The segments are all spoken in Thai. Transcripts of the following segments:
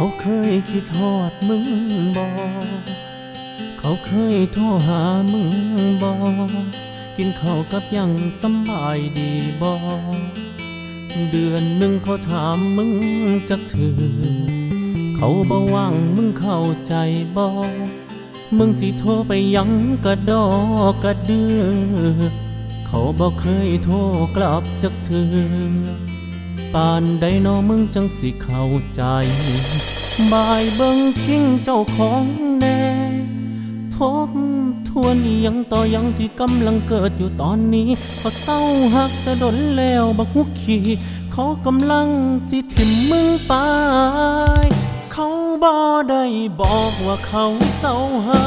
ขาเคยคิดทอดมึงบอก เขาเคยโทรหามึงบอก กินข้าวกับยังสบายดีบอเดือนหนึ่งเขาถามมึงจักถือ เขาบ่ว่างมึงเข้าใจบอมึงสิโทรไปยังกระดอกกระเดือ เขาบอกเคยโทรกลับจักเธอ ปานใดนอมึงจังสิเข้าใจ บายเบิ่งทิ้งเจ้าของแน่ทบทวนยังต่อยังที่กำลังเกิดอยู่ตอนนี้เขาเศร้าหักแต่ดนแล้วบักหุกขี่เขากำลังสิถิ่มมึงไปเขาบ่ได้บอกว่าเขาเศร้าหั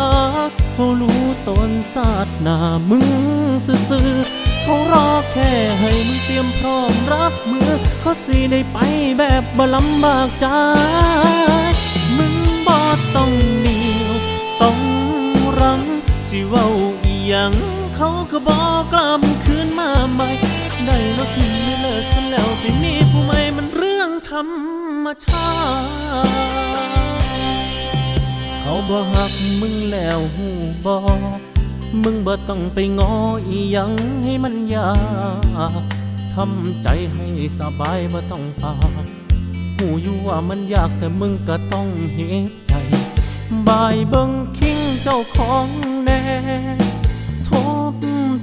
กเขารู้ตนศาสตร์หน้ามึงซื่อ เขารอแค่ให้มึงเตรียมพร้อมรับมือเขาสิได้ไปแบบบ่ลำบากใจ มึงบ่ต้องเหนียวต้องรัง สิเว้าอีหยังเขาก็บอกกลับคืนมาใหม่ ได้แล้วถึงได้เลิกกันแล้วไปมีผู้ใหม่มันเรื่องธรรมชาติ เขาบ่หักมึงแล้วหูบ่ มึงบ่ต้องไปงออียังให้มันยากทำใจให้สบายบ่ต้องปากหูอยู่ว่ามันยากแต่มึงก็ต้องเหตุใจ บายเบิ่งคิงเจ้าของแน่ทบ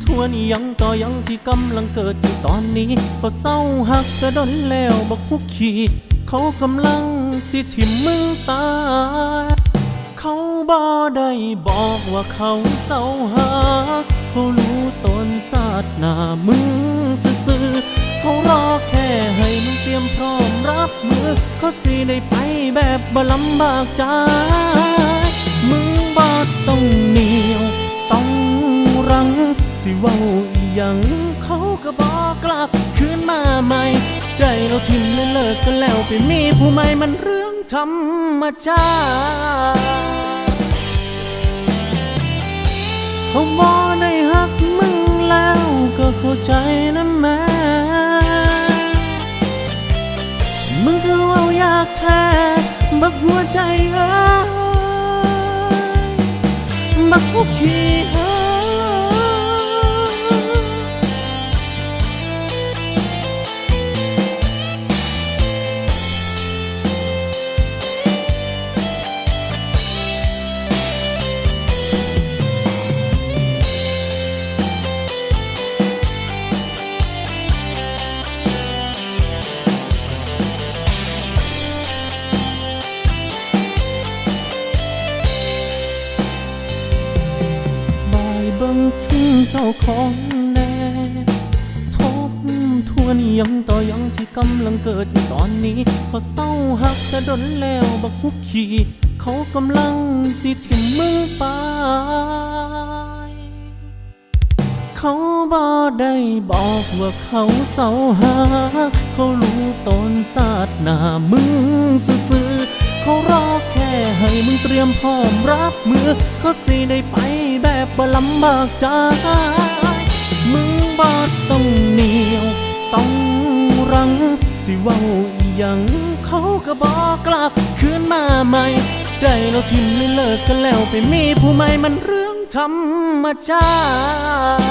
ทวนยังต่อยังที่กำลังเกิดอยู่ตอนนี้เขาเศร้าหักกระดนแล้วบักคุกขีเขากำลังสิถิ่มมึงตาย บ่ได้บอกว่าเขาเศร้าหักเขารู้ตนศาสหน้ามึงซื่อเขารอแค่ให้มึงเตรียมพร้อมรับมือเขาสิได้ไปแบบบ่ลำบากใจมึงบ่ต้องเหนียวต้องรัง สิเว้าอีหยังเขาก็บอกกลับคืนมาใหม่ได้เราทิ้งและเลิกกันแล้วไปมีผู้ใหม่มันเรื่องธรรมชาติ ใจนะแม่มึงก็เอาอยากแท้บักหัวใจเอ้ยบักหัวขี้เอ้ บิ่งทิ้งเจ้าของแน่ทบทวนยังต่อยังที่กำลังเกิดอยู่ตอนนี้ เขาเศร้าหักแต่ดนแล้วบักหุกขีเขากำลังสิถิ่มมึงไป เขาบ่ได้บอกว่าเขาเศร้าหา เขารู้ตนศาสตร์หน้ามึงซื่อเขารอแค่ให้มึงเตรียมพร้อมรับมือเขาสิได้ไป แบบบ่ลำบากใจมึงบ่ต้องเหนียว ต้องรัง สิเว้าอย่างเขาก็บอกกลับคืนมาใหม่ได้เราทิ้งไม่เลิกกันแล้วไปมีผู้ใหม่มันเรื่องธรรมชาติ